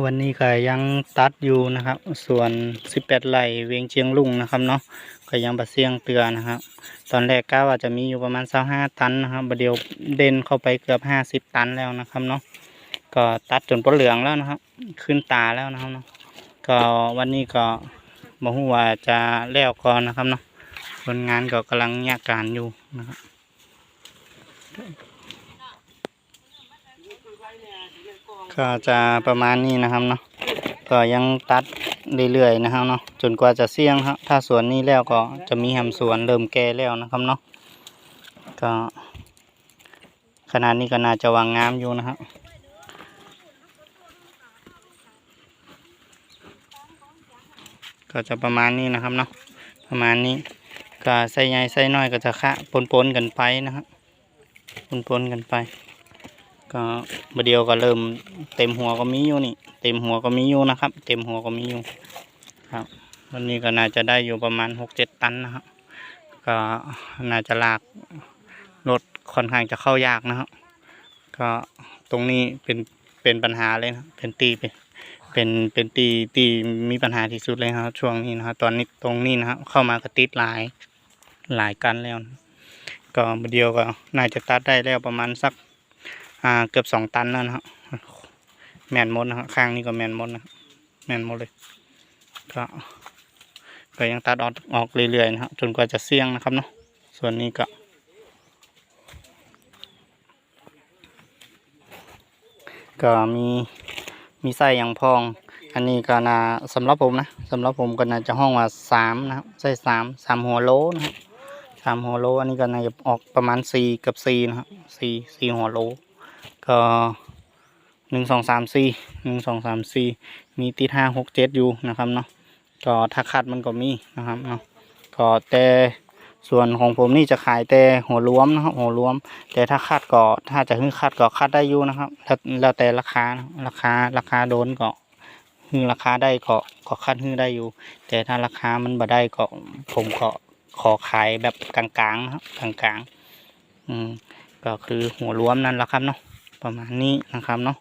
วันนี้ก็ยังตัดอยู่นะครับ ส่วน 18ไร่เวียงเชียงลุงนะครับเนาะก็ยังบะเสียงเตือนะครับ ตอนแรกก็ว่าจะมีอยู่ประมาณ25ตันนะครับบัดเดียวเด่นเข้าไปเกือบ50ตันแล้วนะครับเนาะก็ตัดจนปลเหลืองแล้วนะครับ ขึ้นตาแล้วนะครับเนาะก็วันนี้ก็บ่ฮู้ว่าจะแล้วก่อนนะครับเนาะคนงานก็กำลังแยกการอยู่นะครับ ก็จะประมาณนี้นะครับเนาะก็ยังตัดเรื่อยๆนะครับเนาะจนกว่าจะเสี่ยงครับถ้าสวนนี้แล้วก็จะมีแฮมสวนเริ่มแก่แล้วนะครับเนาะก็ขนาดนี้ก็น่าจะวางงามอยู่นะครับก็จะประมาณนี้นะครับเนาะประมาณนี้ก็ใส่ใหญ่ใส่น้อยก็จะคะปนๆกันไปนะครับปนๆกันไป ก็บดเดียวก็เริ่มเต็มหัวก็มีอยู่นี่ เต็มหัวก็มีอยู่นะครับ เต็มหัวก็มีอยู่ครับ วันนี้ก็น่าจะได้อยู่ประมาณหกเจ็ดตันนะครับก็น่าจะลากรถค่อนข้างจะเข้ายากนะครับ ก็ตรงนี้เป็นเป็นปัญหาเลยนะเป็นตีเป็นเป็นเป็นตีตีมีปัญหาที่สุดเลยครับ ช่วงนี้นะครับตอนนี้ตรงนี้นะครับ เข้ามาก็ติดหลายหลายกันแล้ว ก็บดเดียวก็น่าจะตัดได้แล้วประมาณสัก อ่าเกือบสองตันแล้วนะครับแมนมดนะครับข้างนี้ก็แมนมดนะแมนมดเลยก็ก็ยังตัดออกออกเรื่อยๆนะครับจนกว่าจะเสี่ยงนะครับเนาะส่วนนี้ก็ก็มีมีไส้อย่างพอง อันนี้ก็น่าสำหรับผมนะสำหรับผมก็น่าจะห้องว่าสามนะครับไส้สามสามหัวโลนะครับสามหัวโล อันนี้ก็น่าจะออกประมาณสี่กับสี่นะครับสี่สี่หัวโล ก็หนึ่งสองสามสี่หนึ่งสองสามสี่มีติดห้าหกเจ็ดอยู่นะครับเนาะก็ถ้าคัดมันก็มีนะครับเนาะก็แต่ส่วนของผมนี่จะขายแต่หัวรวมนะครับหัวรวม แต่ถ้าคัดก็ถ้าจะขึ้นคัดก็คัดได้อยู่นะครับ แล้วแล้วแต่ราคาราคาราคาโดนก็ขึ้นราคาได้ก็ก็คัดขึ้นได้อยู่ แต่ถ้าราคามันบ่ได้ก็ผมก็ขอขายแบบกลางๆนะครับกลางๆอืมก็คือหัวรวมนั่นแหละครับเนาะ ประมาณนี้นะครับเนาะ